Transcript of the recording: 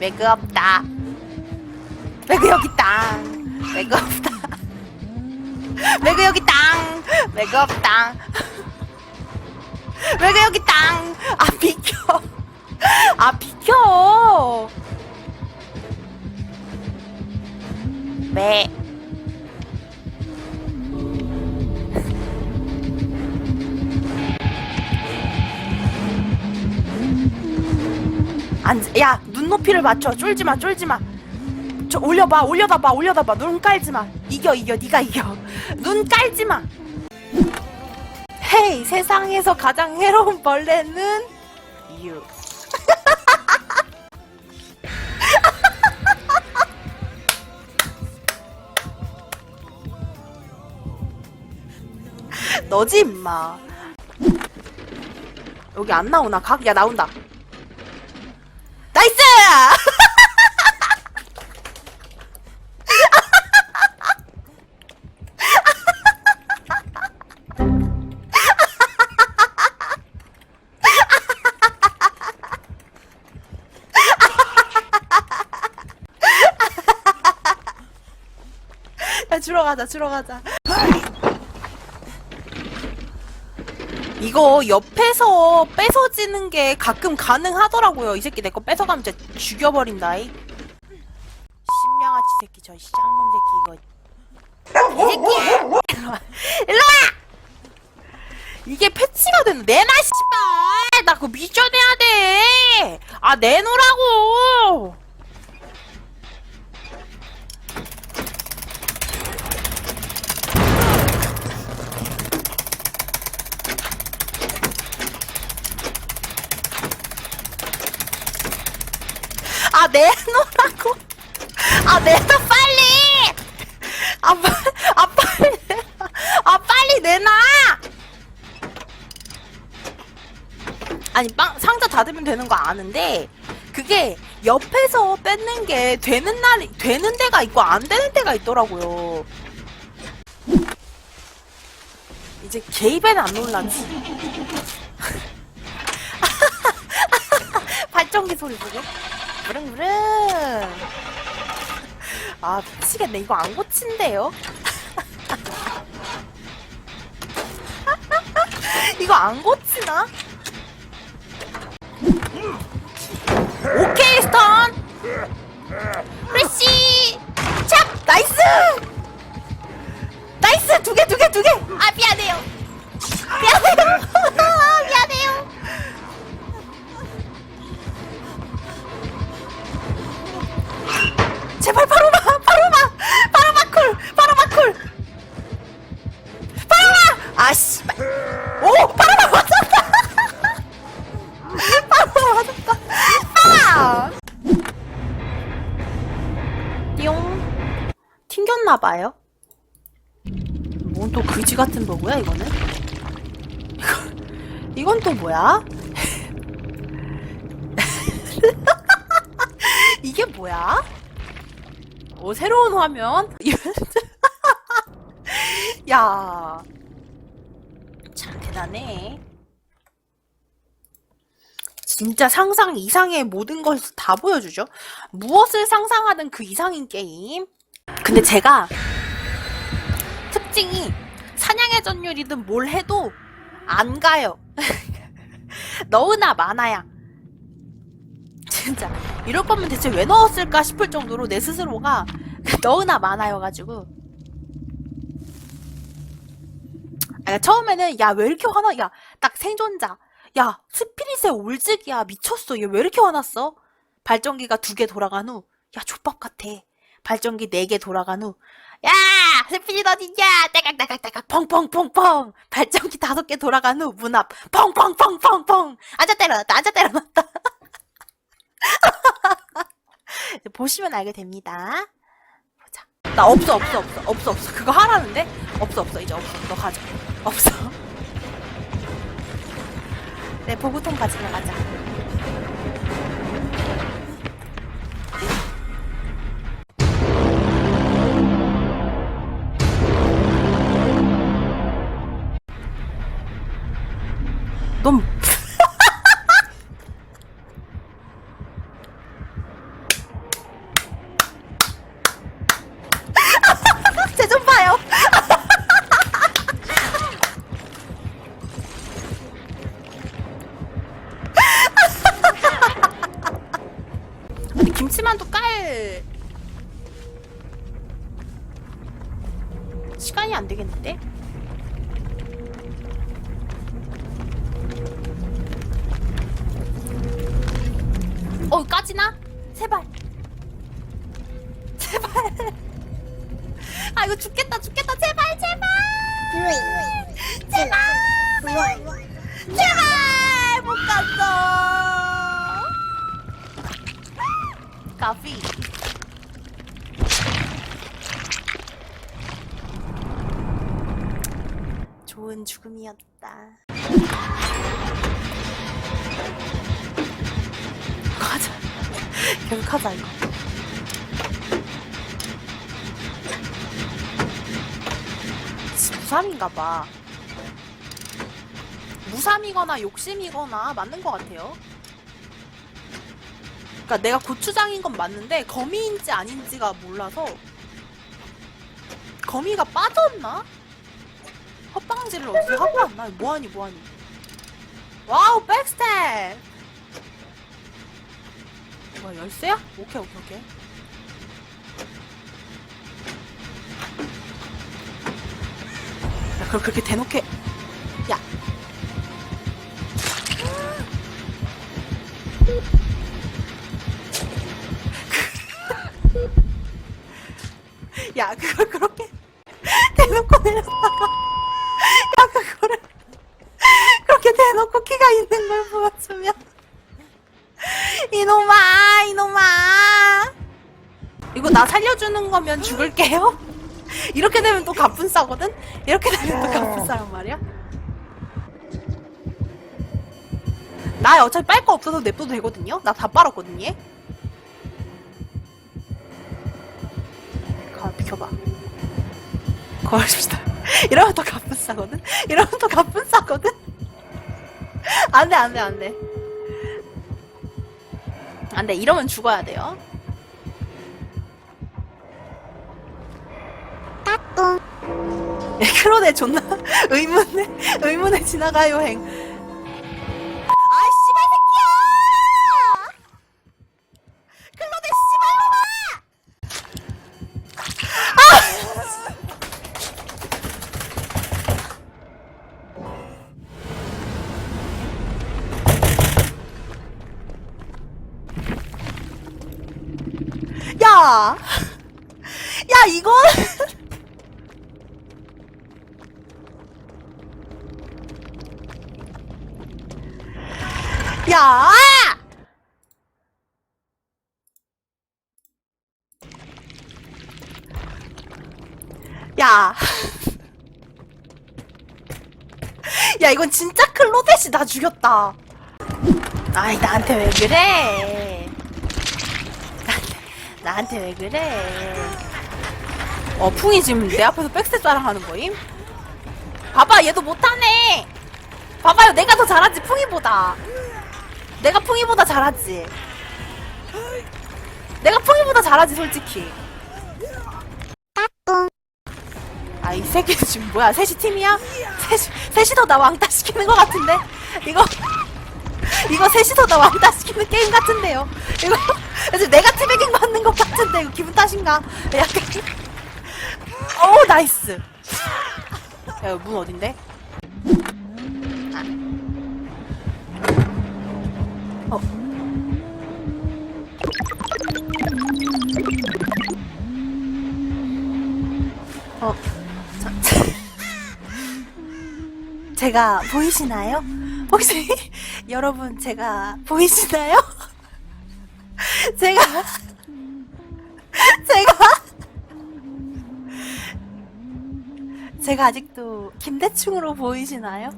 매그 없다. 매그 여기 땅. 매그 없다. 매그 여기 땅. 매그 없다. 매그 여기 땅. 아 비켜. 아 비켜. 매. 눈높이를 맞춰. 쫄지 마, 쫄지 마. 저 올려봐, 올려다 봐, 올려다 봐. 눈 깔지 마. 이겨, 이겨, 네가 이겨. 눈 깔지 마. 헤이, 세상에서 가장 해로운 벌레는 유. 너지 임마. 여기 안 나오나? 각? 야 나온다. 나이스! 야, 주러 가자, 주러 가자. 이거 옆에서 뺏어지는 게 가끔 가능하더라고요. 이 새끼 내 거 뺏어가면 진짜 죽여버린다. 이 신명아치 새끼 저 쌍놈 새끼 이거. 이 새끼 일로 와. 일로 와. 이게 패치가 됐네. 내놔 씨발. 나 그거 미션해야 돼. 아 내놓으라고. 아 내놓으라고? 아 내놔 빨리! 아, 빠, 아 빨리 아 빨리 내놔! 아니 빵 상자 닫으면 되는 거 아는데 그게 옆에서 뺏는 게 되는 날이 되는 데가 있고 안 되는 데가 있더라고요. 이제 게입에는 안 놀라지. 발전기 소리 보고 부릉부릉. 아 미치겠네. 이거 안 고친대요? 이거 안 고치나? 튕겼나봐요 뭔 또 그지 같은 버그야 이거는 이거 이건 또 뭐야 이게 뭐야? 오, 새로운 화면? 야. 참 대단해. 진짜 상상 이상의 모든 걸다 보여주죠. 무엇을 상상하든 그 이상인 게임. 근데 제가 특징이 사냥의 전율이든 뭘 해도 안 가요. 너무나 많아야. 진짜. 이럴 거면 대체 왜 넣었을까 싶을 정도로 내 스스로가 너무나 많아여가지고. 아, 처음에는 야 왜 이렇게 화나? 야 딱 생존자. 야 스피릿의 올직이야. 미쳤어. 얘 왜 이렇게 화났어? 발전기가 두 개 돌아간 후. 야 족밥 같아 발전기 네개 돌아간 후 야 스피릿 어딨냐? 따각따각따각 펑펑펑펑! 발전기 다섯 개 돌아간 후 문 앞 펑펑펑펑펑! 앉아 때려놨다 앉아 때려놨다. 보시면 알게 됩니다. 보자. 나 없어 없어 없어 없어 없어. 그거 하라는데? 없어 없어. 이제 없어. 너 가져. 없어. 네 보구통 가지러 가자. 넌 제좀 봐요. 아니 김치만두 깔 시간이 안 되겠는데? 어 까지나? 제발. 제발. 아 이거 죽겠다 죽겠다. 제발 제발. 제발. 제발. 못 갔어. 까비. 좋은 죽음이었다 계속 하자 이거. 무삼인가봐. 무삼이거나 욕심이거나 맞는 것 같아요. 그러니까 내가 고추장인 건 맞는데 거미인지 아닌지가 몰라서 거미가 빠졌나? 헛방지를 어떻게 하고 왔나? 뭐하니 뭐하니? 와우 백스텝 열쇠야? 오케이 오케이 오케이. 야 그걸 그렇게 대놓게. 야. 야, 그걸 그렇게 거면 죽을게요? 이렇게 되면 또 갑분싸거든? 이렇게 되면 또 갑분싸란 말이야? 나 어차피 빨 거 없어서 냅둬도 되거든요? 나 다 빨았거든요? 얘? 가, 비켜봐. 거짓다. 이러면 또 가쁜 싸거든? 이러면 또 가쁜 싸거든? 안 돼, 안 돼, 안 돼. 안 돼, 이러면 죽어야 돼요. 예, 크로네 존나 의문에, 의문에 지나가요, 행. 야! 야, 이건! 야! 야! 야, 이건 진짜 클로데시 나 죽였다. 아이, 나한테 왜 그래? 나한테, 왜 그래? 어, 풍이 지금 내 앞에서 백스텝 자랑하는 거임? 봐봐, 얘도 못하네! 봐봐요, 내가 더 잘하지, 풍이보다. 내가 풍이보다 잘하지. 내가 풍이보다 잘하지, 솔직히. 아, 이 새끼도 지금 뭐야? 셋이 팀이야? 셋이, 셋이서 나 왕따 시키는 것 같은데? 이거, 이거 셋이서 나 왕따 시키는 게임 같은데요? 이거, 그래서 내가 티베깅 받는 것 같은데, 이거 기분 탓인가? 약간, 오, 나이스. 야, 문 어딘데? 아. 어. 어. 자, 제가 보이시나요? 혹시 여러분 제가 보이시나요? 제가 제가 제가 아직도 김대충으로 보이시나요?